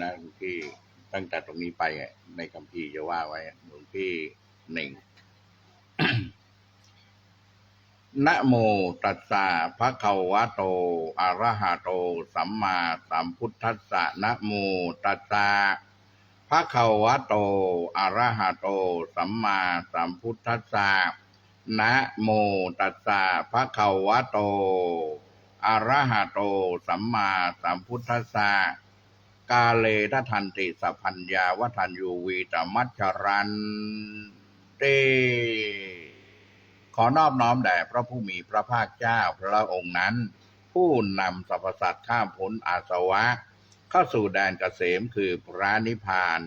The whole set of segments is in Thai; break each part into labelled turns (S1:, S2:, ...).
S1: นะหลวงพี่ตั้งแต่ตรงนี้ไปในคัมภีร์จะว่าไว้หลวงพี่หนึ่งนะโมตัสสะภะคะวะโตอะระหะโต สัมมาสัมพุทธัสสะนะโมตัสสะภะคะวะโตอะระหะโต สัมมาสัมพุทธัสสะนะโมตัสสะภะคะวะโตอะระหะโต สัมมาสัมพุทธัสสะ กาเลทัทันติสัพพัญญาวัฏัญยูวีตมัชรันเตขอนอบน้อมแด่พระผู้มีพระภาคเจ้าพระองค์นั้น ผู้นำสรรพสัตว์ข้ามพ้นอาสวะ เข้าสู่แดนเกษมคือพระนิพพาน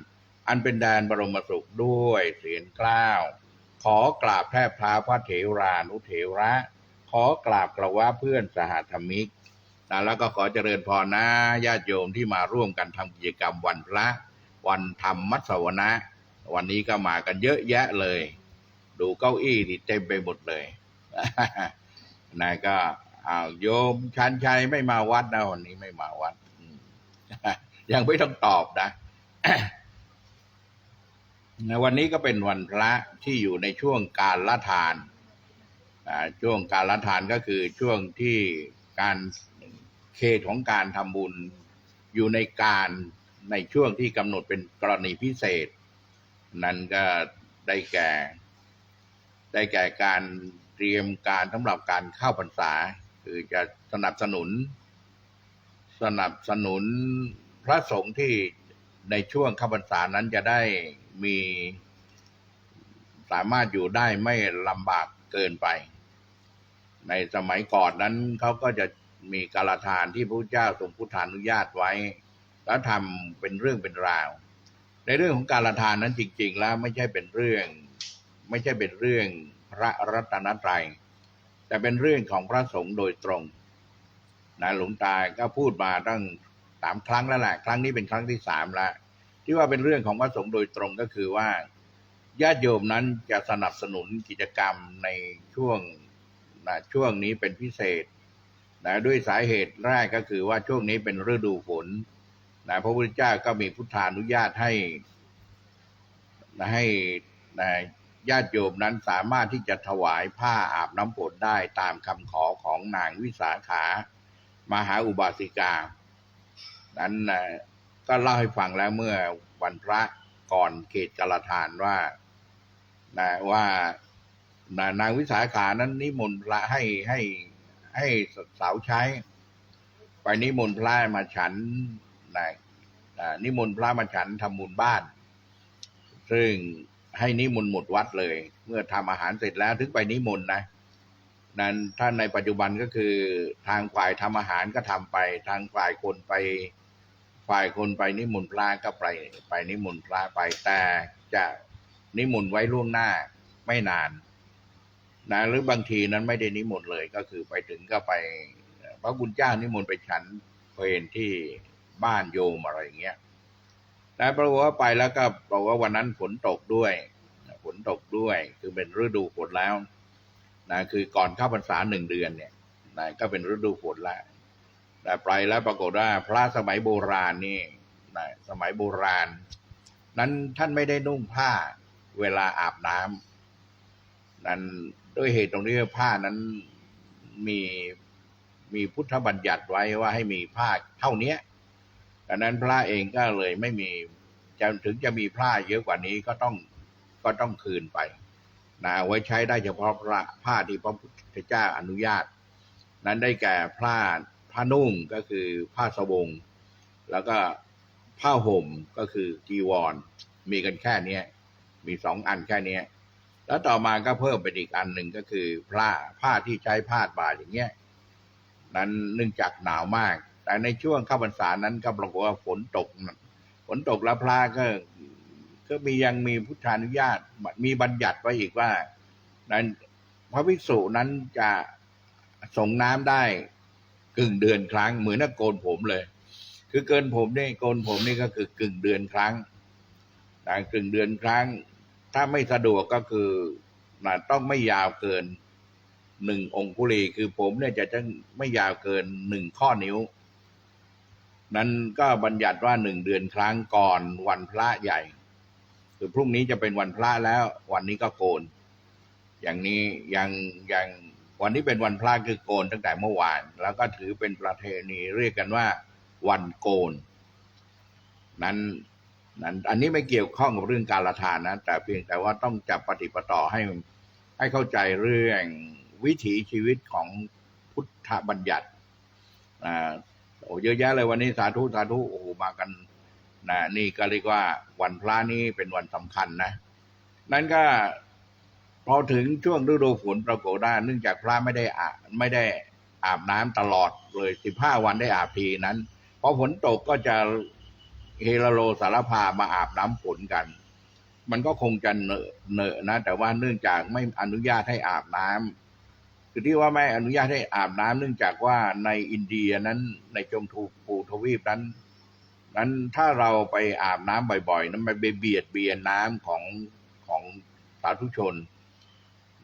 S1: อันเป็นแดนบรมสุขด้วยเสียงกล้าว ขอกราบแทบเท้าพระเถรานุเถระ ขอกราบกระว่าเพื่อนสหธรรมิก นะแล้วก็ขอเจริญพรนะญาติโยมที่มาร่วมกันทำกิจกรรมวันพระ วันธรรมมัสวนะ วันนี้ก็มากันเยอะแยะเลย ดูเก้าอี้ที่เต็มไปหมดเลยนะก็อ้าโยมชันชัยไม่มาวัดนะวันนี้ไม่มาวัดอยังไม่ต้องตอบนะในวันนี้ก็เป็นวันพระที่อยู่ในช่วงการละทานช่วงการละทานก็คือช่วงที่การ เขตของการทำบุญอยู่ในการในช่วงที่กำหนดเป็นกรณีพิเศษ นั่นก็ได้แก่ ได้แก่การเตรียมการสำหรับการเข้าพรรษา คือจะสนับสนุน สนับสนุนพระสงฆ์ที่ในช่วงเข้าพรรษานั้นจะได้มีสามารถอยู่ได้ไม่ลำบากเกินไป ในสมัยก่อนนั้นเขาก็จะ มีกาลทานที่พระเจ้าทรงพุทธานุญาตไว้ แล้วทำเป็นเรื่องเป็นราว ในเรื่องของการละทานนั้นจริง ๆ แล้วไม่ใช่เป็นเรื่อง ไม่ใช่เป็นเรื่องพระรัตนตรัยแต่เป็นเรื่องของพระสงฆ์โดยตรงนะหลวงตาก็พูดมาตั้งสามครั้งแล้วแหละ ครั้งนี้เป็นครั้งที่สามแล้วที่ว่าเป็นเรื่องของพระสงฆ์โดยตรงก็คือว่าญาติโยมนั้นจะสนับสนุนกิจกรรมในช่วงนะช่วงนี้เป็นพิเศษ นะด้วยสาเหตุแรกก็คือว่าช่วงนี้เป็นฤดูฝนนะพระพุทธเจ้าก็มีพุทธานุญาตให้นะให้นะญาติโยมนั้นสามารถที่จะถวายผ้าอาบน้ำฝนได้ตามคำขอของนางวิสาขามหาอุบาสิกา นั้นนะก็เล่าให้ฟังแล้วเมื่อวันพระก่อนเขตกาลทานว่านะว่านะนางวิสาขานั้นนิมนต์พระให้ให้ ให้สาวใช้ ไปนิมนต์พระมาฉันนะนิมนต์พระมาฉันทำบุญบ้าน ซึ่งให้นิมนต์หมดวัดเลย เมื่อทำอาหารเสร็จแล้วถึงไปนิมนต์นะนั้นท่านในปัจจุบันก็คือทางฝ่ายทำอาหารก็ทำไป ทางฝ่ายคนไป ฝ่ายคนไปนิมนต์พระก็ไปไปนิมนต์พระไปแต่จะนิมนต์ไว้ล่วงหน้าไม่นาน นะหรือบางทีนั้นไม่ได้นิมนต์เลย ก็คือไปถึงก็ไป พระคุณเจ้านิมนต์ไปฉันเพลนที่บ้านโยมอะไรอย่างเงี้ยแต่ปรากฏว่าไปแล้วก็บอกว่าวันนั้นฝนตกด้วยฝนตกด้วย คือเป็นฤดูฝนแล้วนะคือก่อนเข้าพรรษาหนึ่งเดือนเนี่ยนะก็เป็นฤดูฝนแล้วแต่ไปแล้วปรากฏว่าพระสมัยโบราณนี่นะสมัยโบราณ นั้นท่านไม่ได้นุ่งผ้าเวลาอาบน้ำ นั้นด้วยเหตุตรงนี้ผ้านั้นมีมีพุทธบัญญัติไว้ว่าให้มีผ้าเท่าเนี้ดังนั้นพระเองก็เลยไม่มีจะถึงจะมีผ้าเยอะกว่านี้ก็ต้องก็ต้องคืนไปนะไว้ใช้ได้เฉพาะพระผ้าที่พระพุทธเจ้าอนุญาต นั้นได้แก่ผ้าผ้านุ่งก็คือผ้าสบง แล้วก็ผ้าห่มก็คือจีวร มีกันแค่เนี้ยมีสองอันแค่เนี้ย แล้วต่อมาก็เพิ่มเป็นอีกอันหนึ่งก็คือผ้าผ้าที่ใช้พาดบ่าอย่างเงี้ยนั้นเนื่องจากหนาวมาก แต่ในช่วงเข้าพรรษานั้นก็ปรากฏว่าฝนตกฝนตกแล้วพระก็ก็มียังมีพุทธานุญาตมีบัญญัติไว้อีกว่านั้นพระภิกษุนั้นจะส่งน้ำได้กึ่งเดือนครั้ง เหมือนกับโกนผมเลย คือเกินผมนี่โกนผมนี่ก็คือกึ่งเดือนครั้งนะกึ่งเดือนครั้ง ถ้าไม่สะดวกก็คือนะต้องไม่ยาวเกินหนึ่งองคุลีคือผมเนี่ยจะต้องไม่ยาวเกินหนึ่งข้อนิ้ว นั้นก็บัญญัติว่าหนึ่งเดือนครั้งก่อนวันพระใหญ่ คือพรุ่งนี้จะเป็นวันพระแล้ว วันนี้ก็โกน อย่างนี้ยังยังวันนี้เป็นวันพระคือโกนตั้งแต่เมื่อวาน แล้วก็ถือเป็นประเพณีเรียกกันว่า วันโกน นั้น นั้นอันนี้ไม่เกี่ยวข้องกับเรื่องการละทานนะ แต่เพียงแต่ว่าต้องจับปฏิปต่อให้ให้เข้าใจเรื่องวิถีชีวิตของพุทธบัญญัติอ่าโอ้เยอะแยะเลยวันนี้สาธุสาธุโอ้โหมากันนะนี่ก็เรียกว่าวันพระนี้เป็นวันสำคัญนะ นั่นก็พอถึงช่วงฤดูฝนปรากฏว่าเนื่องจากพระไม่ได้อาไม่ได้อาบน้ำตลอดเลยสิบห้าวันได้อาบทีนั้นพอฝนตกก็จะ เฮลโลสารพามาอาบน้ำฝนกัน มันก็คงจะเหนอะเหนอะนะ แต่ว่าเนื่องจากไม่อนุญาตให้อาบน้ำคือที่ว่าไม่อนุญาตให้อาบน้ำเนื่องจากว่าในอินเดียนั้นในจมทูปูทวีปนั้น นั้นถ้าเราไปอาบน้ำบ่อยๆ นั้นมันไปเบียดเบียนน้ำของของสาธุชน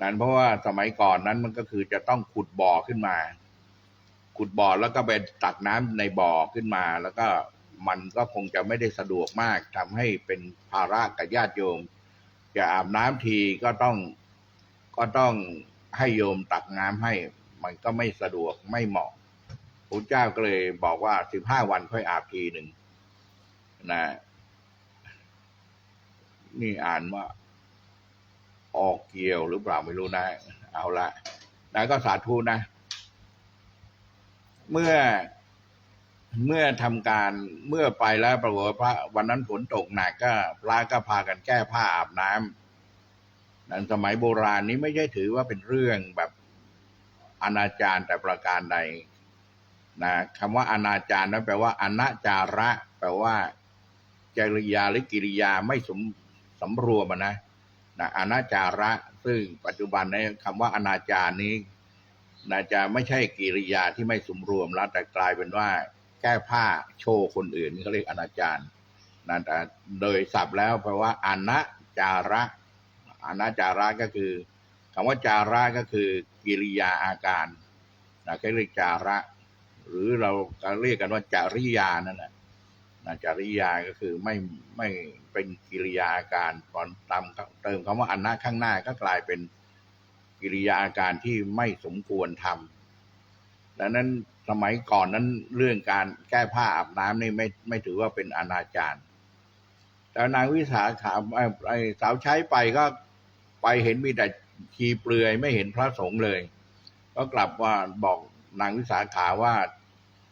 S1: นั้นเพราะว่าสมัยก่อนนั้นมันก็คือจะต้องขุดบ่อขึ้นมา ขุดบ่อแล้วก็ไปตักน้ำในบ่อขึ้นมา แล้วก็ มันก็คงจะไม่ได้สะดวกมากทำให้เป็นภาระกับญาติโยม จะอาบน้ำทีก็ต้องก็ต้องให้โยมตักน้ำให้ มันก็ไม่สะดวกไม่เหมาะพระเจ้าก็เลยบอกว่าสิบห้าวันค่อยอาบทีหนึ่งนะนี่อ่านว่า ออกเกี่ยวหรือเปล่าไม่รู้นะ เอาละนะก็สาธุนะ เมื่อ เมื่อทำการเมื่อไปแล้วปรากฏว่าพระวันนั้นฝนตกหนักก็พระก็พากันแก้ผ้าอาบน้ำนั้นสมัยโบราณนี้ไม่ใช่ถือว่าเป็นเรื่องแบบอนาจารแต่ประการใดนะคำว่าอนาจารนั้นแปลว่าอนาจาระ แปลว่าจริยาหรือกิริยาไม่สมสำรวมนะนะอนาจาระ ซึ่งปัจจุบันในคำว่าอนาจารนี้น่าจะไม่ใช่กิริยาที่ไม่สมรวมแล้วแต่กลายเป็นว่า แก้ผ้าโชว์คนอื่นนี่เขาเรียกอนาจารนะแต่โดยศัพท์แล้วแปลว่าอนาจาระอนาจาระก็คือคำว่าจาระก็คือกิริยาอาการนะเขาเรียกจาระ หรือเราก็เรียกกันว่าจริยานั่นแหละนะจริยาก็คือไม่ไม่เป็นกิริยาอาการตอนตามเติมคำว่าอนาข้างหน้าก็กลายเป็นกิริยาอาการที่ไม่สมควรทำดังนั้น สมัยก่อนนั้นเรื่องการแก้ผ้าอาบน้ำนี่ไม่ไม่ถือว่าเป็นอนาจารแต่นางวิสาขาไอ้ไอสาวใช้ไปก็ไปเห็นมีแต่ชีเปลือยไม่เห็นพระสงฆ์เลย ก็กลับว่าบอกนางวิสาขาว่า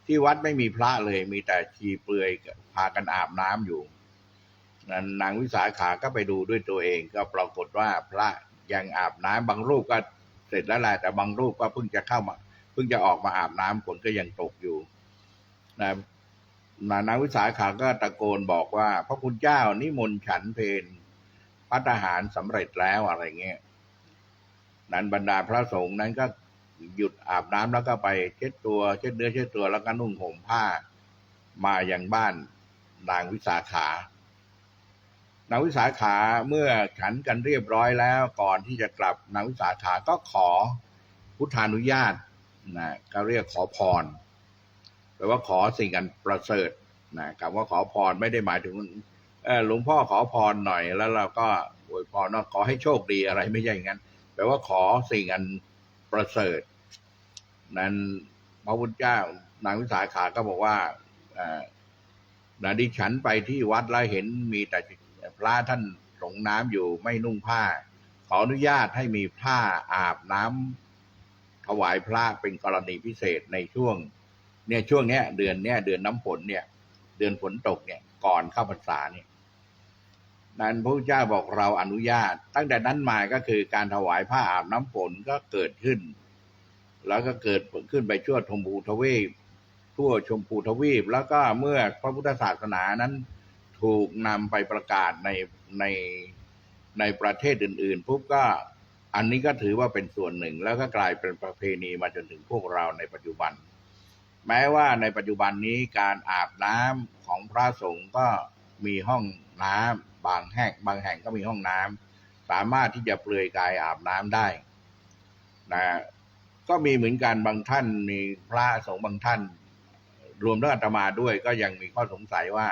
S1: ที่วัดไม่มีพระเลย มีแต่ชีเปลือยพากันอาบน้ำอยู่นั้นนางวิสาขาก็ไปดูด้วยตัวเอง ก็ปรากฏว่าพระยังอาบน้ำบางรูปก็เสร็จแล้วแหละแต่บางรูปก็เพิ่งจะเข้ามา เพิ่งจะออกมาอาบน้ำฝนก็ยังตกอยู่นะนางวิสาขาก็ตะโกนบอกว่า พระคุณเจ้านิมนต์ฉันเพนพัฒหารสำเร็จแล้วอะไรเงี้ยนั้นบรรดาพระสงฆ์นั้นก็หยุดอาบน้ำแล้วก็ไปเช็ดตัว เช็ดเนื้อเช็ดตัวแล้วก็นุ่งห่มผ้า มาอย่างบ้านนางวิสาขานางวิสาขาเมื่อฉันกันเรียบร้อยแล้วก่อนที่จะกลับนางวิสาขาก็ขอพุทธานุญาต นะก็เรียกขอพรแปลว่าขอสิ่งอันประเสริฐนะคำว่าขอพรไม่ได้หมายถึงหลวงพ่อขอพรหน่อยแล้วเราก็อวยพรว่าขอให้โชคดีอะไรไม่ใช่อย่างนั้นแปลว่าขอสิ่งอันประเสริฐ นั้นพระพุทธเจ้านางวิสาขาก็บอกว่าอานาดิฉันไปที่วัดแล้วเห็นมีแต่พระท่านสงน้ำอยู่ไม่นุ่งผ้า ขออนุญาตให้มีผ้าอาบน้ำ ถวายพระเป็นกรณีพิเศษในช่วง เนี่ยช่วงเนี้ย เดือนเนี้ยเดือนน้ำฝนเนี่ย เดือนฝนตกเนี่ย ก่อนเข้าพรรษาเนี่ยนั้นพระพุทธเจ้าบอกเราอนุญาต ตั้งแต่นั้นมาก็คือการถวายผ้าอาบน้ำฝนก็เกิดขึ้น แล้วก็เกิดขึ้นไปชั่วชมพูทวีปทั่วชมพูทวีป แล้วก็เมื่อพระพุทธศาสนานั้นถูกนำไปประกาศในในในประเทศอื่น ๆปุ๊บก็ อันนี้ก็ถือว่าเป็นส่วนหนึ่ง แล้วก็กลายเป็นประเพณีมาจนถึงพวกเราในปัจจุบัน แม้ว่าในปัจจุบันนี้การอาบน้ำของพระสงฆ์ก็มีห้องน้ำบางแห่งบางแห่งก็มีห้องน้ำสามารถที่จะเปลือยกายอาบน้ำได้นะก็มีเหมือนกันบางท่านมีพระสงฆ์บางท่าน รวมทั้งอาตมาด้วยก็ยังมีข้อสงสัยว่า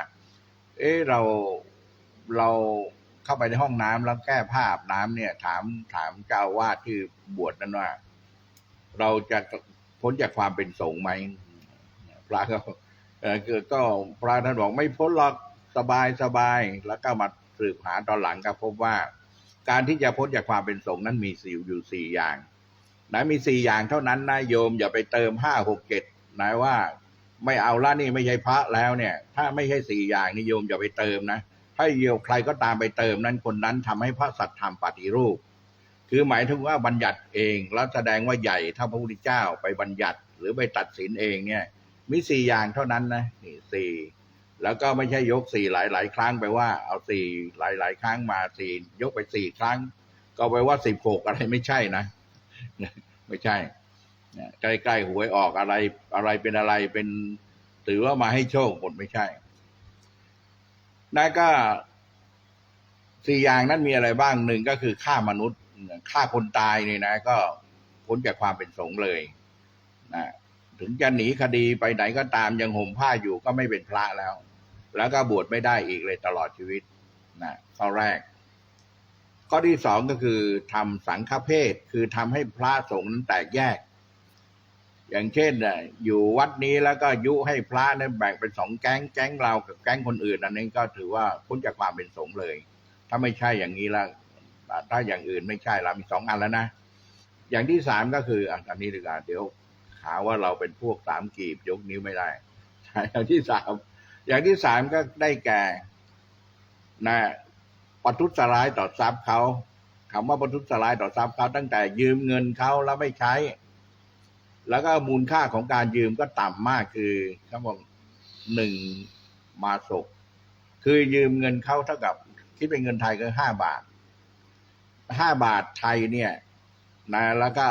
S1: เอ๊ะเราเรา เข้าไปในห้องน้ำแล้วแก้ผ้าอาบน้ำเนี่ย ถามถามเจ้าวาดที่บวชนั้นว่า เราจะพ้นจากความเป็นสงฆ์ไหมพระก็เออคือก็พระท่านบอกไม่พ้นหรอกสบายสบายแล้วก็มาสืบหาตอนหลังก็พบว่า การที่จะพ้นจากความเป็นสงฆ์นั้นมีสี่อยู่สี่อย่างนะมีสี่อย่างเท่านั้นนะโยมอย่าไปเติมห้าหกเจ็ดนะว่า ไม่เอาละนี่ไม่ใช่พระแล้วเนี่ย ถ้าไม่ใช่สี่อย่างนิโยมอย่าไปเติมนะ ถ้าโยมใครก็ตามไปเติมนั้นคนนั้นทำให้พระสัตธรรมปฏิรูป คือหมายถึงว่าบัญญัติเองแล้วแสดงว่าใหญ่เท่าพระพุทธเจ้าไปบัญญัติหรือไปตัดสินเองเนี่ย มีสี่อย่างเท่านั้นนะนี่สี่แล้วก็ไม่ใช่ยกสี่หลายหลายครั้งไปว่า เอาสี่หลายหลายครั้งมาสี่ยกไปสี่ครั้ง ก็ไปว่าสิบหกอะไรไม่ใช่นะ ไม่ใช่ใกล้ๆหวยออกอะไรอะไรเป็นอะไรเป็นถือว่ามาให้โชคหมดไม่ใช่ นั่นก็สี่อย่างนั้นมีอะไรบ้างหนึ่งก็คือฆ่ามนุษย์ฆ่าคนตายเนี่ยนะ ก็พ้นจากความเป็นสงฆ์เลยนะถึงจะหนีคดีไปไหนก็ตามยังห่มผ้าอยู่ก็ไม่เป็นพระแล้ว แล้วก็บวชไม่ได้อีกเลยตลอดชีวิตนะข้อแรก ข้อที่สองก็คือทำสังฆเพศคือทำให้พระสงฆ์นั้นแตกแยก อย่างเช่นน่ะอยู่วัดนี้แล้วก็ยุให้พระนั้นแบ่งเป็นสองแก๊งแก๊งเรากับแก๊งคนอื่น อันนี้ก็ถือว่าพ้นจากความเป็นสงฆ์เลย ถ้าไม่ใช่อย่างนี้แล้วถ้าอย่างอื่นไม่ใช่เรามีสองอันแล้วนะอย่างที่สามก็คืออะอันนี้ดีกว่าเดี๋ยวหาว่าเราเป็นพวกสามกีบยกนิ้วไม่ได้อย่างที่สามอย่างที่สามก็ได้แก่นะปทุษร้ายต่อทรัพย์เขาคำว่าปทุษร้ายต่อทรัพย์เขาตั้งแต่ยืมเงินเขาแล้วไม่ใช้ แล้วก็มูลค่าของการยืมก็ต่ำมากคือเขาบอกหนึ่งมาศกคือยืมเงินเขาเท่ากับคิดเป็นเงินไทยก็ห้าบาทห้าบาทไทยเนี่ยนะแล้วก็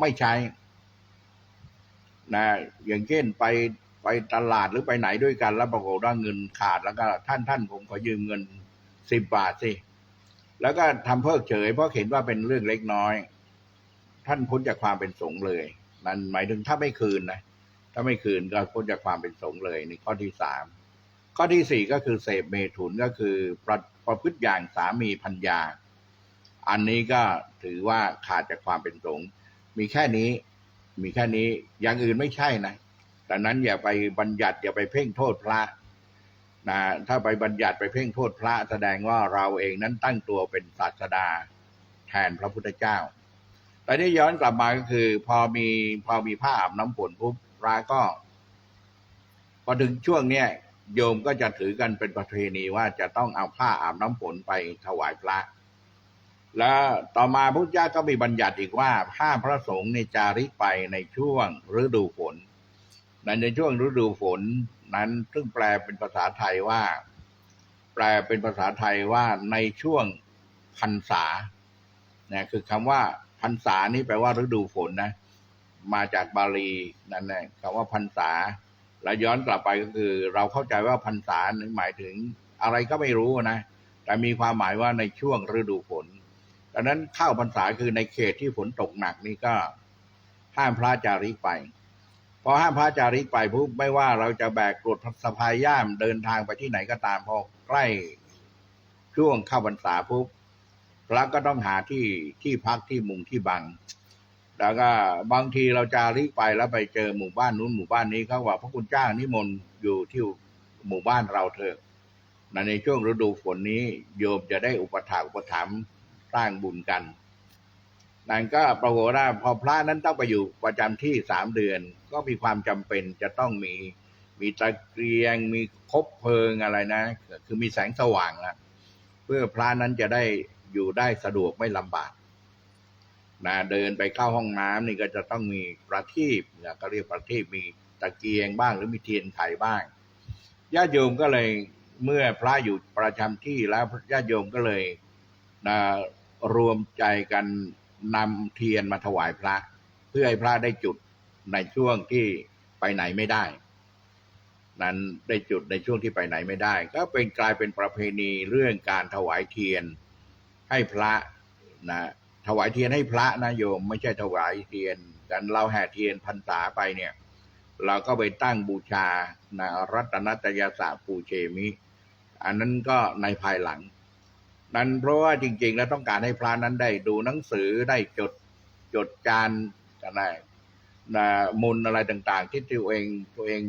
S1: ไม่ใช้นะอย่างเช่นไปไปตลาดหรือไปไหนด้วยกัน แล้วปรากฏว่าเงินขาดแล้วก็ท่านท่านผมขอยืมเงินสิบบาทสิแล้วก็ทำเพิกเฉยเพราะเห็นว่าเป็นเรื่องเล็กน้อย ท่านพ้นจากความเป็นสงฆ์เลยนั่นหมายถึงถ้าไม่คืนนะถ้าไม่คืนก็พ้นจากความเป็นสงฆ์เลยในข้อที่สามข้อที่สี่ก็คือเสพเมถุนก็คือประประพฤติอย่างสามีพัญญา อันนี้ก็ถือว่าขาดจากความเป็นสงฆ์มีแค่นี้ มีแค่นี้อย่างอื่นไม่ใช่นะดังนั้นอย่าไปบัญญัติอย่าไปเพ่งโทษพระนะถ้าไปบัญญัติไปเพ่งโทษพระแสดงว่าเราเองนั้นตั้งตัวเป็นศาสดาแทนพระพุทธเจ้า แต่นี่ย้อนกลับมาก็คือ พอมีพอมีผ้าอาบน้ำฝนปุ๊บพระก็ พอถึงช่วงเนี้ยโยมก็จะถือกันเป็นประเพณีว่าจะต้องเอาผ้าอาบน้ำฝนไปถวายพระ แล้วต่อมาพุทธเจ้าก็มีบัญญัติอีกว่าห้าพระสงฆ์ในจาริกไปในช่วงฤดูฝนในในช่วงฤดูฝนนั้นซึ่งแปลเป็นภาษาไทยว่า แปลเป็นภาษาไทยว่าในช่วงพรรษาเนี่ยคือคำว่า พรรษานี่แปลว่าฤดูฝนนะ มาจากบาลีนั่นแหละคำว่าพรรษา แล้วย้อนกลับไปก็คือ เราเข้าใจว่าพรรษาหมายถึงอะไรก็ไม่รู้นะ แต่มีความหมายว่าในช่วงฤดูฝนดังนั้นเข้าพรรษาคือในเขตที่ฝนตกหนักนี่ก็ ห้ามพระจาริกไปพอห้ามพระจาริกไปปุ๊บไม่ว่าเราจะแบกกรดสะพายย่ามเดินทางไปที่ไหนก็ตามพอใกล้ช่วงเข้าพรรษาปุ๊บ พระก็ต้องหาที่ที่พักที่มุงที่บัง แล้วก็บางทีเราจาริกไปแล้วไปเจอหมู่บ้านนู้นหมู่บ้านนี้เขาว่าพระคุณเจ้านิมนต์อยู่ที่หมู่บ้านเราเถอะในในช่วงฤดูฝนนี้โยมจะได้อุปถากอุปถัมภ์สร้างบุญกันนั่นก็ปรากฏว่าพอพระนั้นต้องไปอยู่ประจำที่สามเดือน ก็มีความจำเป็นจะต้องมีมีตะเกียงมีคบเพลิงอะไรนะ คือมีแสงสว่างนะเพื่อพระนั้นจะได้ อยู่ได้สะดวกไม่ลำบากนะเดินไปเข้าห้องน้ำนี่ก็จะต้องมีประทีปนะก็เรียกประทีปมีตะเกียงบ้างหรือมีเทียนไขบ้างญาติโยมก็เลยเมื่อพระอยู่ประจำที่แล้วญาติโยมก็เลยนะรวมใจกันนำเทียนมาถวายพระ เพื่อให้พระได้จุดในช่วงที่ไปไหนไม่ได้ นั้นได้จุดในช่วงที่ไปไหนไม่ได้ ก็เป็นกลายเป็นประเพณีเรื่องการถวายเทียน ให้พระนะถวายเทียนให้พระนะโยม ไม่ใช่ถวายเทียนกันเราแห่เทียนพรรษาไปเนี่ย เราก็ไปตั้งบูชานะรัตนตยสาปูเชมิ อันนั้นก็ในภายหลัง นั้นเพราะว่าจริง ๆ แล้วต้องการให้พระนั้นได้ดูหนังสือได้จดจดจานอะไรนะมนต์อะไรต่าง ๆ ที่ตัวเองตัวเอง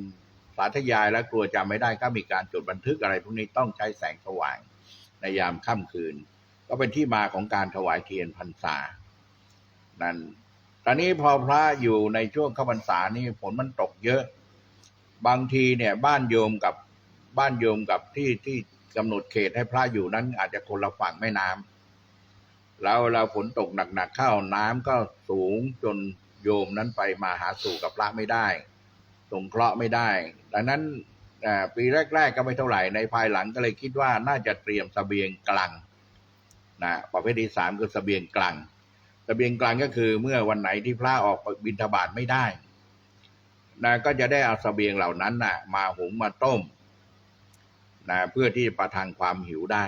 S1: สาธยายแล้วกลัวจำไม่ได้ก็มีการจดบันทึกอะไรพวกนี้ต้องใช้แสงสว่างในยามค่ำคืน ก็เป็นที่มาของการถวายเทียนพรรษา นั่น ตอนนี้พอพระอยู่ในช่วงเข้าพรรษานี่ฝนมันตกเยอะ บางทีเนี่ย บ้านโยมกับบ้านโยมกับที่ที่กำหนดเขตให้พระอยู่นั้น อาจจะคนละฝั่งแม่น้ำแล้วเราฝนตกหนักๆเข้าน้ำก็สูงจนโยมนั้นไปมาหาสู่กับพระไม่ได้สงเคราะห์ไม่ได้ ดังนั้นปีแรก ๆ ก็ไม่เท่าไหร่ในภายหลังก็เลยคิดว่าน่าจะเตรียมสเสบียงกลาง นะประเภทที่สามคือสเสบียงกลางสเสบียงกลางก็คือเมื่อวันไหนที่พระออกบิณฑบาตไม่ได้นะก็จะได้เอาสเสบียงเหล่านั้นนะมาหุงมาต้มนะเพื่อที่จะประทังความหิวได้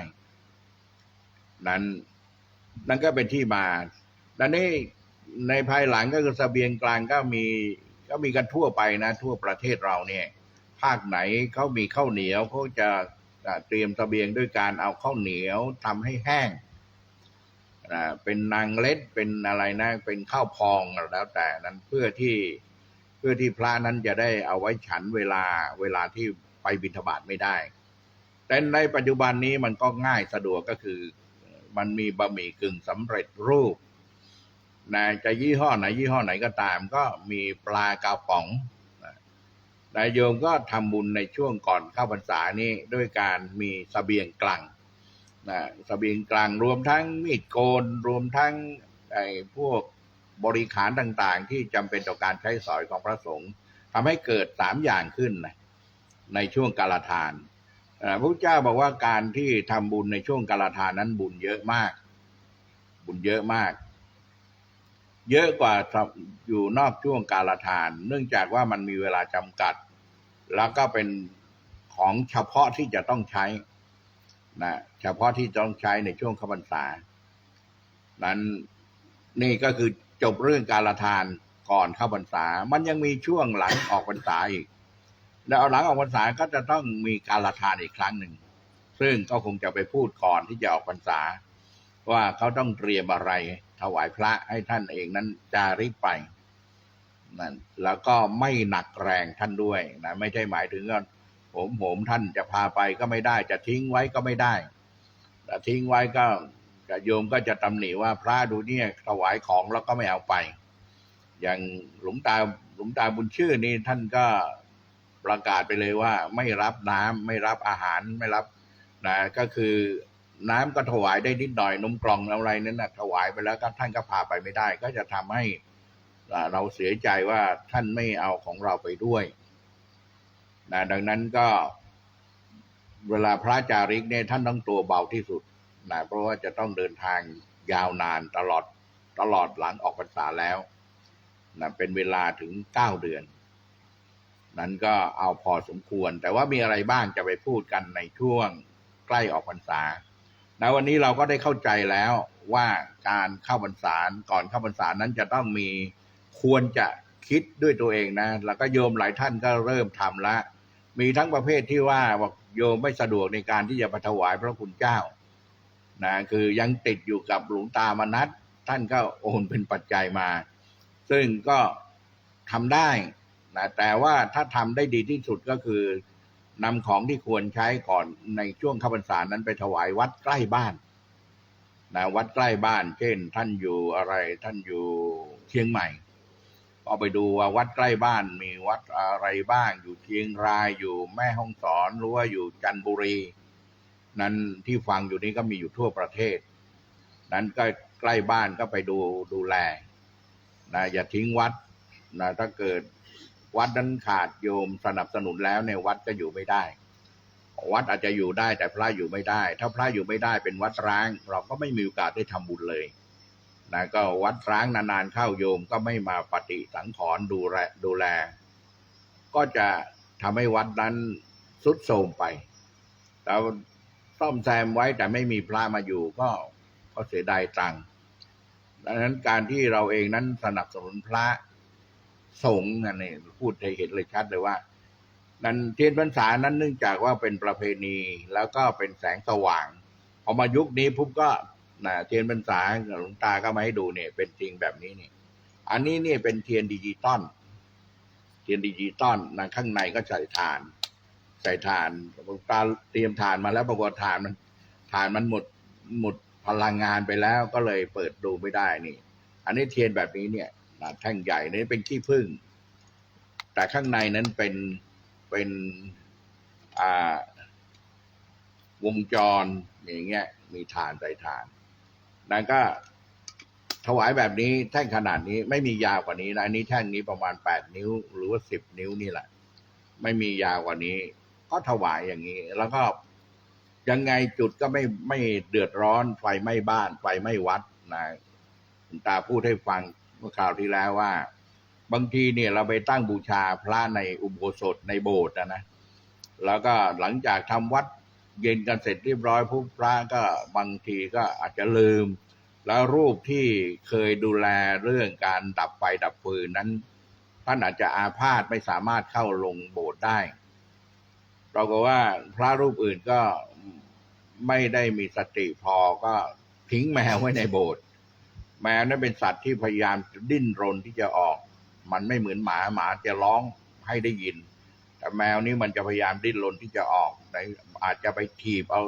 S1: นั้นนั่นก็เป็นที่มาดังนี้ในภายหลังก็คือสเสบียงกลางก็มีก็มีกันทั่วไปนะ ทั่วประเทศเราเนี่ย ภาคไหนเขามีข้าวเหนียวเขาจะเตรียมสเสบียงด้วยการเอาข้าวเหนียวทำให้แห้ง เป็นนางเล็ดเป็นอะไรนะเป็นข้าวพองแล้วแต่นั้นเพื่อที่เพื่อที่พระนั้นจะได้เอาไว้ฉันเวลาเวลาที่ไปบิณฑบาตไม่ได้ แต่ในปัจจุบันนี้มันก็ง่ายสะดวกก็คือ มันมีบะหมี่กึ่งสำเร็จรูปนะจะยี่ห้อไหนยี่ห้อไหนก็ตาม ก็มีปลากระป๋องนะนายโยมก็ทำบุญในช่วงก่อนเข้าพรรษานี้ด้วยการมีสเสบียงกลาง นะสเบียงกลางรวมทั้งมีดโกนรวมทั้งไอ้พวกบริขารต่างๆ ที่จำเป็นต่อการใช้สอยของพระสงฆ์ทำให้เกิดสามอย่างขึ้นนะในช่วงกาลทานพระพุทธเจ้าบอกว่าการที่ทำบุญในช่วงกาลทานนั้นบุญเยอะมาก บุญเยอะมาก เยอะกว่าอยู่นอกช่วงกาลทาน เนื่องจากว่ามันมีเวลาจำกัด แล้วก็เป็นของเฉพาะที่จะต้องใช้ นะเฉพาะที่ต้องใช้ในช่วงข้าพรรษา นั้นนี่ก็คือจบเรื่องการละทานก่อนเข้าพรรษา มันยังมีช่วงหลังออกพรรษาอีก แล้วหลังออกพรรษาก็จะต้องมีการละทานอีกครั้งหนึ่ง ซึ่งก็คงจะไปพูดก่อนที่จะออกพรรษา ว่าเขาต้องเตรียมอะไรถวายพระให้ท่านเองนั้นจาริกไปนั่นแล้วก็ไม่หนักแรงท่านด้วยนะไม่ใช่หมายถึงว่า ผมผมท่านจะพาไปก็ไม่ได้ จะทิ้งไว้ก็ไม่ได้แต่ทิ้งไว้ก็กโยมก็จะตำหนิว่าพระดูเนี่ยถวายของแล้วก็ไม่เอาไป อย่างหลวงตาหลวงตาบุญชื่อนี่ท่านก็ประกาศไปเลยว่า ไม่รับน้ำไม่รับอาหารไม่รับนะก็คือน้ำก็ถวายได้นิดหน่อยนมกล่องอะไรนั้นนะถวายไปแล้วก็ท่านก็พาไปไม่ได้ ก็จะทำให้เราเสียใจว่าท่านไม่เอาของเราไปด้วย นะดังนั้นก็เวลาพระจาริกเนี่ยท่านต้องตัวเบาที่สุดนะเพราะว่าจะต้องเดินทางยาวนานตลอดตลอดหลังออกพรรษาแล้วนะเป็นเวลาถึงเก้าเดือน นั้นก็เอาพอสมควร แต่ว่ามีอะไรบ้างจะไปพูดกันในช่วงใกล้ออกพรรษาณวันนี้เราก็ได้เข้าใจแล้วว่าการเข้าพรรษาก่อนเข้าพรรษานั้นจะต้องมีควรจะคิดด้วยตัวเองนะ แล้วก็โยมหลายท่านก็เริ่มทำละ มีทั้งประเภทที่ว่าบอกโยมไม่สะดวกในการที่จะไปถวายพระคุณเจ้านะคือยังติดอยู่กับหลวงตามนัดท่านก็โอนเป็นปัจจัยมา ซึ่งก็ทำได้นะแต่ว่าถ้าทำได้ดีที่สุดก็คือนำของที่ควรใช้ก่อนในช่วงข้าพรรษานั้นไปถวายวัดใกล้บ้านนะวัดใกล้บ้าน เช่น ท่านอยู่อะไรท่านอยู่เชียงใหม่ ก็ไปดูว่าวัดใกล้บ้านมีวัดอะไรบ้าง อยู่เชียงรายอยู่แม่ฮ่องสอนหรือว่าอยู่จันทบุรี นั้นที่ฟังอยู่นี้ก็มีอยู่ทั่วประเทศ นั้นก็ใกล้บ้านก็ไปดูดูแลนะอย่าทิ้งวัดนะถ้าเกิดวัดนั้นขาดโยมสนับสนุนแล้วเนี่ยวัดก็อยู่ไม่ได้ วัดอาจจะอยู่ได้แต่พระอยู่ไม่ได้ ถ้าพระอยู่ไม่ได้เป็นวัดร้าง เราก็ไม่มีโอกาสได้ทำบุญเลย นะก็วัดร้างนานๆเข้าโยมก็ไม่มาปฏิสังขรณ์ดูแลดูแล ก็จะทำให้วัดนั้นสุดโทรมไปแต่ซ่อมแซมไว้แต่ไม่มีพระมาอยู่ก็ก็เสียดายตังค์ดังนั้นการที่เราเองนั้นสนับสนุนพระสงฆ์นั่นเองพูดให้เห็นเลยชัดเลยว่า นั้นเทียนพรรษานั้นเนื่องจากว่าเป็นประเพณีแล้วก็เป็นแสงสว่างพอมายุคนี้ปุ๊บก็ นะเทียนพรรษาหลวงตาก็มาให้ดูเนี่ย เป็นจริงแบบนี้นี่อันนี้เนี่ยเป็นเทียนดิจิตอลเทียนดิจิตอลนะข้างในก็ใส่ถ่าน ใส่ถ่านหลวงตาเตรียมถ่านมาแล้วปรากฏถ่านมันถ่านมันหมดหมดพลังงานไปแล้วก็เลยเปิดดูไม่ได้นี่ อันนี้เทียนแบบนี้เนี่ยนะแท่งใหญ่นี่เป็นขี้ผึ้งแต่ข้างในนั้นเป็นเป็นอ่าวงจรอย่างเงี้ยมีฐานใส่ฐาน นั่นก็ถวายแบบนี้แท่งขนาดนี้ไม่มียาวกว่านี้นะอันนี้แท่งนี้ประมาณแปดนิ้ว หรือว่าสิบนิ้วนี่แหละ ไม่มียาวกว่านี้ ก็ถวายอย่างนี้ แล้วก็ยังไงจุดก็ไม่ไม่เดือดร้อนไฟไม้บ้านไฟไม้วัดนะคุณตาพูดให้ฟังเมื่อคราวที่แล้วว่า บางทีเนี่ยเราไปตั้งบูชาพระในอุโบสถในโบสถ์นะนะแล้วก็หลังจากทำวัด เย็นกันเสร็จเรียบร้อยผู้พระก็บางทีก็อาจจะลืม แล้วรูปที่เคยดูแลเรื่องการดับไฟดับฟืนนั้น ท่านอาจจะอาพาธไม่สามารถเข้าลงโบสถ์ได้เราก็ว่าพระรูปอื่นก็ไม่ได้มีสติพอก็ทิ้งแมวไว้ในโบสถ์แมวนั้นเป็นสัตว์ที่พยายามดิ้นรนที่จะออก มันไม่เหมือนหมาหมาจะร้องให้ได้ยิน แต่แมวนี้มันจะพยายามดิ้นรนที่จะออกในอาจจะไปถีบเอา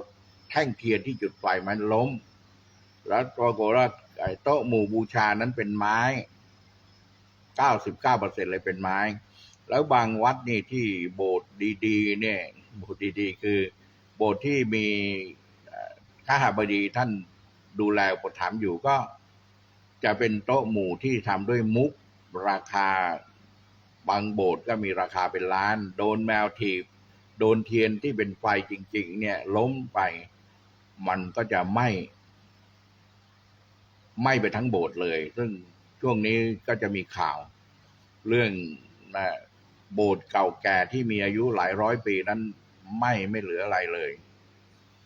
S1: แท่งเทียนที่จุดไฟมันล้ม แล้วปรากฏว่าไอ้โต๊ะหมู่บูชานั้นเป็นไม้เก้าสิบเก้าเปอร์เซ็นเลยเป็นไม้ แล้วบางวัดนี่ที่โบสถ์ดีๆ เนี่ย โบสถ์ดีๆ คือ โบสถ์ที่มีข้าหาบดีท่านดูแลอุปถัมภ์อยู่ก็จะเป็นโต๊ะหมู่ที่ทำด้วยมุกราคา บางโบสถ์ก็มีราคาเป็นล้าน โดนแมวถีบ โดนเทียนที่เป็นไฟจริง ๆ เนี่ย ล้มไป มันก็จะไหม้ไหม้ไปทั้งโบสถ์เลย ซึ่งช่วงนี้ก็จะมีข่าว เรื่องนะโบสถ์เก่าแก่ที่มีอายุหลายร้อยปีนั้นไหม้ไม่เหลืออะไรเลย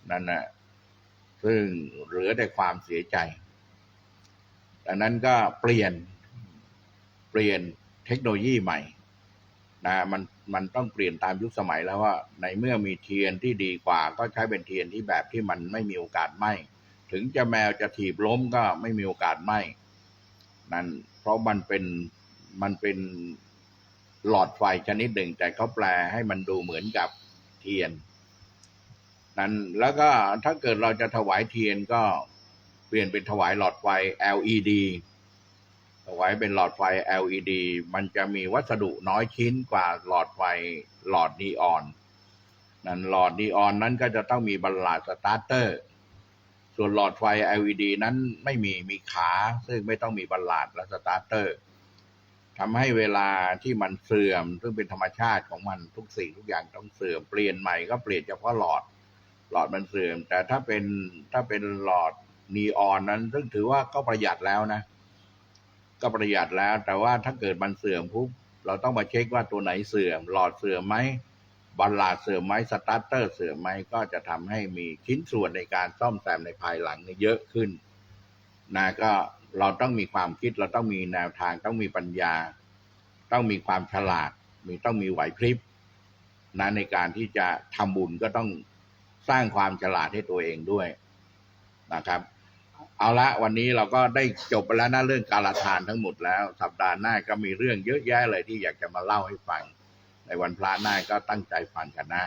S1: นั่นนะซึ่งเหลือแต่ความเสียใจดังนั้นก็เปลี่ยนเปลี่ยน เทคโนโลยีใหม่นะมันมันต้องเปลี่ยนตามยุคสมัยแล้วว่า ในเมื่อมีเทียนที่ดีกว่า ก็ใช้เป็นเทียนที่แบบที่มันไม่มีโอกาสไหม้ถึงจะแมวจะถีบล้มก็ไม่มีโอกาสไหม้นั่นเพราะมันเป็นมันเป็นหลอดไฟชนิดหนึ่ง แต่เขาแปลให้มันดูเหมือนกับเทียนนั้นแล้วก็ถ้าเกิดเราจะถวายเทียนก็เปลี่ยนเป็นถวายหลอดไฟ LED ถวายเป็นหลอดไฟ LED มันจะมีวัสดุน้อยชิ้นกว่าหลอดไฟหลอดนีออนนั้นหลอดนีออนนั้นก็จะต้องมีบัลลาสตาร์เตอร์ ส่วนหลอดไฟ LED นั้นไม่มีมีขา ซึ่งไม่ต้องมีบัลลาดและสตาร์เตอร์ทำให้เวลาที่มันเสื่อม ซึ่งเป็นธรรมชาติของมันทุกสิ่งทุกอย่างต้องเสื่อมเปลี่ยนใหม่ก็เปลี่ยนเฉพาะหลอด หลอดมันเสื่อม แต่ถ้าเป็นถ้าเป็นหลอดนีออนนั้น ซึ่งถือว่าก็ประหยัดแล้วนะ ก็ประหยัดแล้ว แต่ว่าถ้าเกิดมันเสื่อมปุ๊บเราต้องมาเช็คว่าตัวไหนเสื่อม หลอดเสื่อมไหมบัลลาเสื่อมไหมสตาร์เตอร์เสื่อมไหมก็จะทำให้มีชิ้นส่วนในการซ่อมแซมในภายหลังเนี่ยเยอะขึ้นนะก็เราต้องมีความคิดเราต้องมีแนวทางต้องมีปัญญา ต้องมีความฉลาด มีต้องมีไหวพริบนะในการที่จะทำบุญก็ต้องสร้างความฉลาดให้ตัวเองด้วยนะครับ เอาละวันนี้เราก็ได้จบไปแล้วนะเรื่องการละทานทั้งหมดแล้ว สัปดาห์หน้าก็มีเรื่องเยอะแยะเลยที่อยากจะมาเล่าให้ฟัง ในวันพระหน้าก็ตั้งใจฟังกันนะ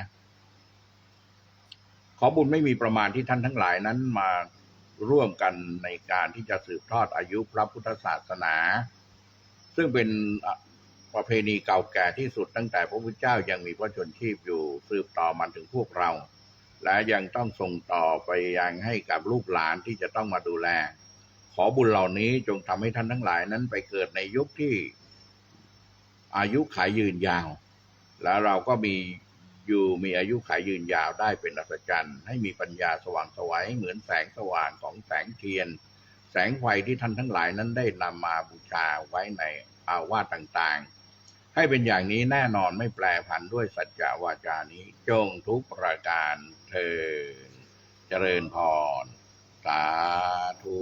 S1: ขอบุญไม่มีประมาณที่ท่านทั้งหลายนั้นมาร่วมกันในการที่จะสืบทอดอายุพระพุทธศาสนา ซึ่งเป็นประเพณีเก่าแก่ที่สุดตั้งแต่พระพุทธเจ้ายังมีพระชนชีพอยู่สืบต่อมาถึงพวกเรา และยังต้องส่งต่อไปยังให้กับลูกหลานที่จะต้องมาดูแล ขอบุญเหล่านี้จงทำให้ท่านทั้งหลายนั้นไปเกิดในยุคที่อายุขายยืนยาว แล้วเราก็มีอยู่มีอายุขายยืนยาวได้เป็นอัศจรรย์ ให้มีปัญญาสว่างไสวัยเหมือนแสงสว่างของแสงเทียน แสงไฟที่ท่านทั้งหลายนั้นได้นำมาบูชาไว้ในอาวาสต่างๆ ให้เป็นอย่างนี้แน่นอนไม่แปรผันด้วยสัจจวาจานี้จงทุกประการ เธอ เจริญพร สาธุ